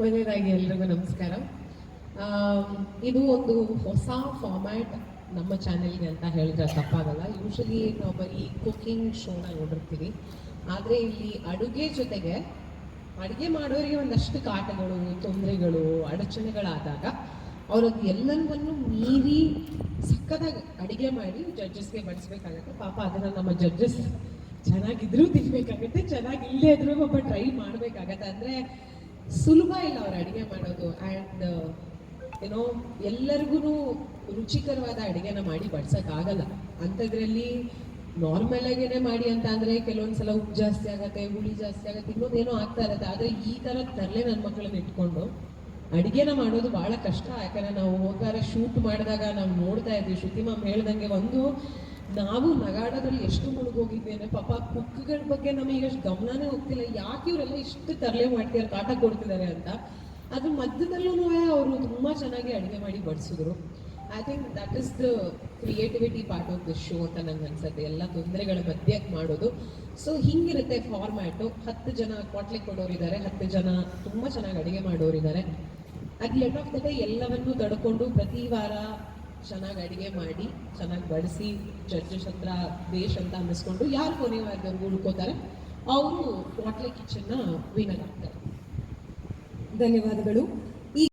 ಮೊದಲನೇದಾಗಿ ಎಲ್ರಿಗೂ ನಮಸ್ಕಾರ. ಇದು ಒಂದು ಹೊಸ ಫಾರ್ಮ್ಯಾಟ್ ನಮ್ಮ ಚಾನೆಲ್ಗೆ ಅಂತ ಹೇಳಿದ್ರೆ ತಪ್ಪಾಗಲ್ಲ. ಯೂಶಲಿ ನಾವು ಬರೀ ಕುಕಿಂಗ್ ಶೋನ ನೋಡಿರ್ತೀವಿ. ಆದರೆ ಇಲ್ಲಿ ಅಡುಗೆ ಜೊತೆಗೆ ಅಡುಗೆ ಮಾಡೋರಿಗೆ ಒಂದಷ್ಟು ಕಾಟಗಳು, ತೊಂದರೆಗಳು, ಅಡಚಣೆಗಳಾದಾಗ ಅವರದ್ದು ಎಲ್ಲವನ್ನೂ ಮೀರಿ ಸಕ್ಕದಾಗಿ ಅಡುಗೆ ಮಾಡಿ ಜಡ್ಜಸ್ಗೆ ಬಡಿಸ್ಬೇಕಾಗತ್ತೆ. ಪಾಪ ಅದನ್ನು ನಮ್ಮ ಜಡ್ಜಸ್ ಚೆನ್ನಾಗಿದ್ರೂ ತಿನ್ಬೇಕಾಗತ್ತೆ ಚೆನ್ನಾಗಿಲ್ಲೇ ಇದ್ರೂ ಒಬ್ಬ ಟ್ರೈ ಮಾಡಬೇಕಾಗತ್ತೆ. ಅಂದರೆ ಸುಲಭ ಇಲ್ಲ ಅವ್ರು ಅಡುಗೆ ಮಾಡೋದು. ಆ್ಯಂಡ್ ಏನೋ ಎಲ್ಲರಿಗೂ ರುಚಿಕರವಾದ ಅಡುಗೆನ ಮಾಡಿ ಬಡ್ಸೋಕ್ಕಾಗಲ್ಲ. ಅಂಥದ್ರಲ್ಲಿ ನಾರ್ಮಲ್ ಆಗೇನೆ ಮಾಡಿ ಅಂತ ಅಂದರೆ ಕೆಲವೊಂದ್ಸಲ ಉಪ್ಪು ಜಾಸ್ತಿ ಆಗುತ್ತೆ, ಹುಳಿ ಜಾಸ್ತಿ ಆಗುತ್ತೆ, ಇನ್ನೊಂದೇನೋ ಆಗ್ತಾ ಇರತ್ತೆ. ಆದರೆ ಈ ಥರ ತರಲೆ ನನ್ನ ಮಕ್ಕಳನ್ನ ಇಟ್ಕೊಂಡು ಅಡುಗೆನ ಮಾಡೋದು ಭಾಳ ಕಷ್ಟ. ಯಾಕಂದರೆ ನಾವು ಹೋಗಾರ ಶೂಟ್ ಮಾಡಿದಾಗ ನಾವು ನೋಡ್ತಾ ಇದ್ವಿ. ಶ್ರುತಿ ಮ್ಯಾಮ್ ಹೇಳ್ದಂಗೆ ಒಂದು ನಾವು ನಗಾಡದಲ್ಲಿ ಎಷ್ಟು ಮುಳುಗೋಗಿದ್ವಿ ಅಂದರೆ ಪಾಪ ಕುಕ್ಗಳ ಬಗ್ಗೆ ನಮಗೆ ಅಷ್ಟು ಗಮನನೇ ಹೋಗ್ತಿಲ್ಲ. ಯಾಕೆ ಇವರೆಲ್ಲ ಇಷ್ಟು ತರಲೆ ಮಾಡ್ತಿದ್ದಾರೆ, ಕಾಟ ಕೊಡ್ತಿದ್ದಾರೆ ಅಂತ. ಅದ್ರ ಮಧ್ಯದಲ್ಲೂ ಅವರು ತುಂಬ ಚೆನ್ನಾಗಿ ಅಡುಗೆ ಮಾಡಿ ಬಡಿಸಿದ್ರು. I think that is the creativity part of the show ಅಂತ ನಂಗೆ ಅನ್ಸುತ್ತೆ. ಎಲ್ಲ ತೊಂದರೆಗಳ ಮಧ್ಯೆ ಮಾಡೋದು. ಸೊ ಹಿಂಗಿರುತ್ತೆ ಫಾರ್ಮ್ಯಾಟು ಹತ್ತು ಜನ ಕ್ವಾಟ್ಲೆ ಕೊಡೋರಿದ್ದಾರೆ. ಹತ್ತು ಜನ ತುಂಬ ಚೆನ್ನಾಗಿ ಅಡುಗೆ ಮಾಡೋರಿದ್ದಾರೆ. At let of the day ಎಲ್ಲವನ್ನೂ ತಡ್ಕೊಂಡು ಪ್ರತಿ ವಾರ ಚೆನ್ನಾಗಿ ಅಡುಗೆ ಮಾಡಿ, ಚೆನ್ನಾಗಿ ಬಡಿಸಿ ಜಡ್ಜಸ್ ಹತ್ರ ದೇಶ ಅಂತ ಅನ್ನಿಸ್ಕೊಂಡು ಯಾರು ಕೊನೆಯವರೆಗೂ ಉಳ್ಕೋತಾರೆ, ಅವರು ಹೋಟ್ಲೆ ಕಿಚನ್ನ ವಿನರ್ ಆಗ್ತಾರೆ. ಧನ್ಯವಾದಗಳು.